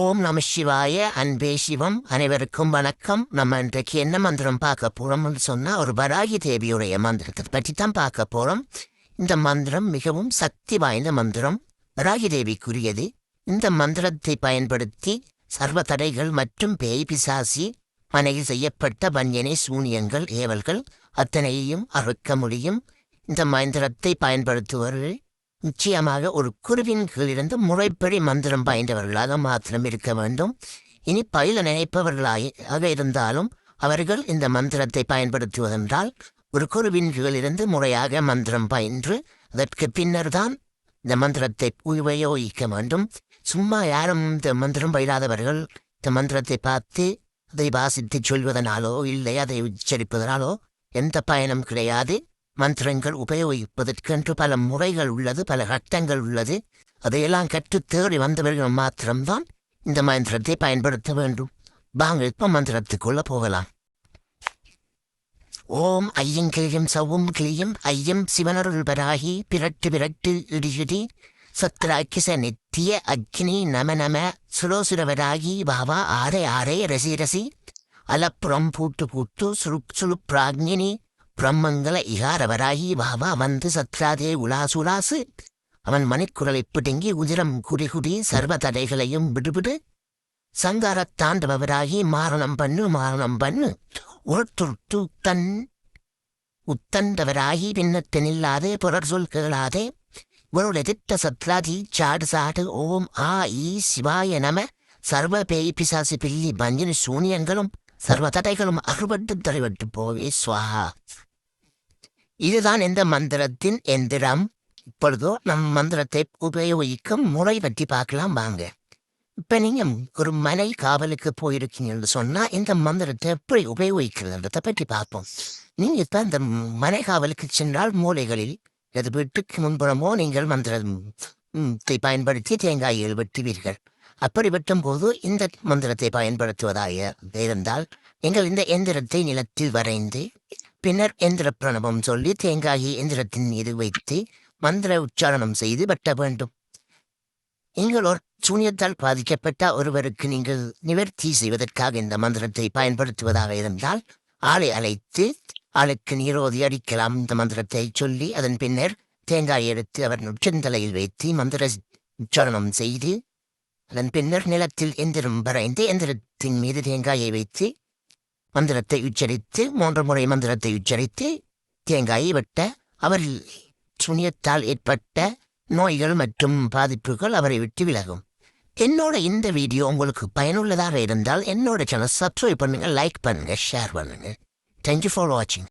ஓம் நம சிவாய அன்பே சிவம் அனைவருக்கும் வணக்கம். நம்ம இன்றைக்கு என்ன மந்திரம் பார்க்க போறோம்னு சொன்னா ஒரு பராகி தேவியுடைய மந்திரத்தை பற்றி தான் பார்க்க போறோம். இந்த மந்திரம் மிகவும் சக்தி வாய்ந்த மந்திரம். பராகி தேவிக்குரியது. இந்த மந்திரத்தை பயன்படுத்தி சர்வ தடைகள் மற்றும் பேய் பிசாசி மனையில் செய்யப்பட்ட வன்யனை சூனியங்கள் ஏவல்கள் அத்தனையையும் அறுக்க முடியும். இந்த மந்திரத்தை பயன்படுத்துவர்கள் நிச்சயமாக ஒரு குருவின் கீழிருந்து முறைப்படி மந்திரம் பயின்றவர்களாக மாத்திரம் இருக்க வேண்டும். இனி பயில நினைப்பவர்களாக இருந்தாலும் அவர்கள் இந்த மந்திரத்தை பயன்படுத்துவதென்றால் ஒரு குருவின் கீழிருந்து முறையாக மந்திரம் பயின்று அதற்கு பின்னர் தான் இந்த மந்திரத்தை உபயோகிக்க வேண்டும். சும்மா யாரும் இந்த மந்திரம் பயிலாதவர்கள் இந்த மந்திரத்தை பார்த்து அதை வாசித்து சொல்வதனாலோ இல்லை அதை உச்சரிப்பதனாலோ எந்த பயனும் கிடையாது. மந்திரங்கள் உபயோகிப்பதற்கென்று பல முறைகள் உள்ளது பல கட்டங்கள் உள்ளது. அதையெல்லாம் கற்றுத் தேறி வந்தவர்கள் மாத்திரம்தான் இந்த மந்திரத்தை பயன்படுத்த வேண்டும். வாங்க இப்ப மந்திரத்துக்குள்ள போகலாம். ஓம் ஐயம் கிளியும் சவும் கிளியும் ஐயம் சிவனருள் பராகி பிரட்டு பிரட்டு இடியுடி. சத்ராக்கிச நித்திய அக்னி நம நம சுரோசுரவராகி பாவா ஆரே ஆரே ரசி ரசி. அலப்புறம் பூட்டு பூட்டு சுருப் சுலுப் பிராக்ஞினி. பிரம்மங்கள இகாரவராகி பாபா வந்து சத்ராதே உலாசுலாசு அவன் மணிக்குரலை பிடுங்கி உதிரம் குடிகுடி சர்வ தடைகளையும் விடுவிடு சங்காரத்தாண்டவராகி மாரணம் பண்ணு மாரணம் பண்ணு. உருட்டுருட்டு தன் உத்தண்டவராகி பின்னத்தினில்லாதே புறர் சொல் கேளாதே. உருளெதிர்த்த சத்ராதி சாடு சாடு ஓம் ஆ ஈ சிவாய நம. சர்வ பேய் பிசாசு பில்லி பஞ்சினி சூனியங்களும் சர்வ தடைகளும் அறுபட்டு தடைபட்டு போவே சுவாஹா. இதுதான் இந்த மந்திரத்தின் எந்திரம். இப்பொழுதோ நம் மந்திரத்தை உபயோகிக்கும் முறை பற்றி பார்க்கலாம் வாங்க. இப்ப நீங்க ஒரு மனை காவலுக்கு போயிருக்கீங்கன்னு சொன்னா இந்த மந்திரத்தை எப்படி உபயோகிக்கிறதுன்றத பற்றி பார்ப்போம். நீங்க இப்ப இந்த மனை காவலுக்கு சென்றால் மூலைகளில் எது வீட்டுக்கு முன்புறமோ நீங்கள் மந்திரத்தை பயன்படுத்தி தேங்காய்கள் வெட்டுவீர்கள். அப்படி வெட்டும் போது இந்த மந்திரத்தை பயன்படுத்துவதாக இருந்தால் நீங்கள் இந்த எந்திரத்தை நிலத்தில் வரைந்து பின்னர் எந்திர பிரணவம் சொல்லி தேங்காயை எந்திரத்தின் மீது வைத்து மந்திர உச்சாரணம் செய்து வெட்ட வேண்டும். நீங்கள் ஒரு சூனியத்தால் பாதிக்கப்பட்ட ஒருவருக்கு நீங்கள் நிவர்த்தி செய்வதற்காக இந்த மந்திரத்தை பயன்படுத்துவதாக இருந்தால் ஆளை அழைத்து ஆளுக்கு நீரோதி அடிக்கலாம். இந்த மந்திரத்தை சொல்லி அதன் பின்னர் தேங்காய் எடுத்து அவர் உச்சந்தலையில் வைத்து மந்திர உச்சாரணம் செய்து அதன் பின்னர் நிலத்தில் எந்திரம் வரைந்து எந்திரத்தின் மீது தேங்காயை வைத்து மந்திரத்தை உச்சரித்து மூன்று முறை மந்திரத்தை உச்சரித்து தேங்காயை வெட்ட அவர் சுனியத்தால் ஏற்பட்ட நோய்கள் மற்றும் பாதிப்புகள் அவரை விட்டு விலகும். என்னோட இந்த வீடியோ உங்களுக்கு பயனுள்ளதாக இருந்தால் என்னோட சேனல் சப்ஸ்கிரைப் பண்ணுங்க லைக் பண்ணுங்க ஷேர் பண்ணுங்க. தேங்க்யூ ஃபார் வாட்சிங்